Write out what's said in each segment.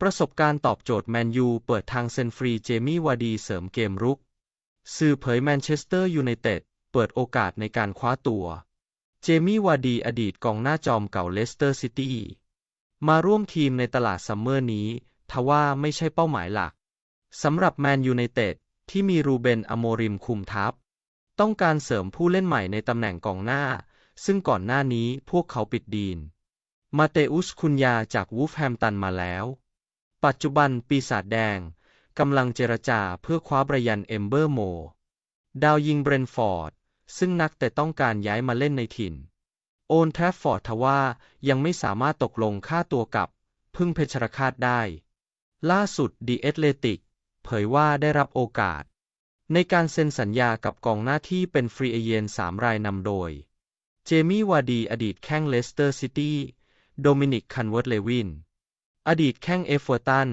ประสบการณ์ตอบโจทย์แมนยูเปิดทางเซนฟรีเจมี่วาดีเสริมเกมรุก สื่อเผยแมนเชสเตอร์ยูไนเต็ดเปิดโอกาสในการคว้าตัว เจมี่วาดีอดีตกองหน้าจอมเก่าเลสเตอร์ซิตี้มาร่วมทีมในตลาดซัมเมอร์นี้ทว่าไม่ใช่เป้าหมายหลักสำหรับแมนยูไนเต็ดที่มีรูเบนอโมริมคุมทัพ ต้องการเสริมผู้เล่นใหม่ในตำแหน่งกองหน้า ซึ่งก่อนหน้านี้พวกเขาปิดดีน มาเตอุสคุนยาจากวูฟแฮมตันมาแล้ว ปัจจุบันปีศาจแดงกำลังเจรจาเพื่อคว้าบรยันเอมเบอร์โม ดาวยิงเบรนฟอร์ด ซึ่งนักแต่ต้องการย้ายมาเล่นในถิ่น โอนแทฟฟอร์ดทว่ายังไม่สามารถตกลงค่าตัวกับ พึ่งเพชรคาตได้ ล่าสุดดีเอตเลติก เผยว่าได้รับโอกาส ในการเซ็นสัญญากับกองหน้าที่เป็นฟรีเอเยนสามรายนำโดย เจมี่วาดีอดีตแข้งเลสเตอร์ซิตี้ โดมินิกคันเวิร์ตเลวิน อดีตแข้งเอฟเวอร์ตัน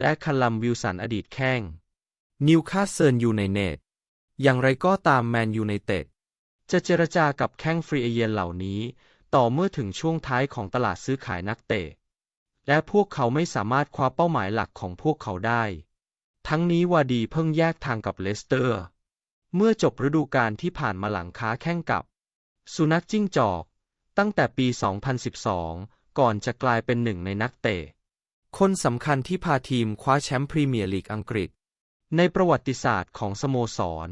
และคัลลัมวิลสันอดีตแข้งนิวคาสเซิลยูไนเต็ดอย่างไรก็ตามแมนยูไนเต็ดจะเจรจากับแข้งฟรีเอเยนเหล่านี้ ต่อเมื่อถึงช่วงท้ายของตลาดซื้อขายนักเตะ และพวกเขาไม่สามารถคว้าเป้าหมายหลักของพวกเขาได้ ทั้งนี้วาดีเพิ่งแยกทางกับเลสเตอร์ เมื่อจบฤดูกาลที่ผ่านมาหลังค้าแข่งกับ สุนัขจิ้งจอก ตั้งแต่ปี 2012 ก่อนจะกลายเป็นหนึ่งในนักเตะ คนสำคัญที่พาทีมคว้าแชมป์พรีเมียร์ลีกอังกฤษ ในประวัติศาสตร์ของสโมสร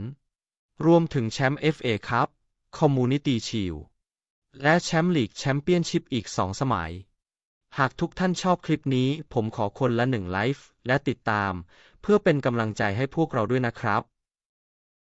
รวมถึงแชมป์ FA คัพคอมมูนิตี้ชิลและแชมป์ลีกแชมเปี้ยนชิพอีกสองสมัย หากทุกท่านชอบคลิปนี้ผมขอคนละหนึ่งไลฟ์และติดตาม เพื่อเป็นกำลังใจให้พวกเราด้วยนะครับ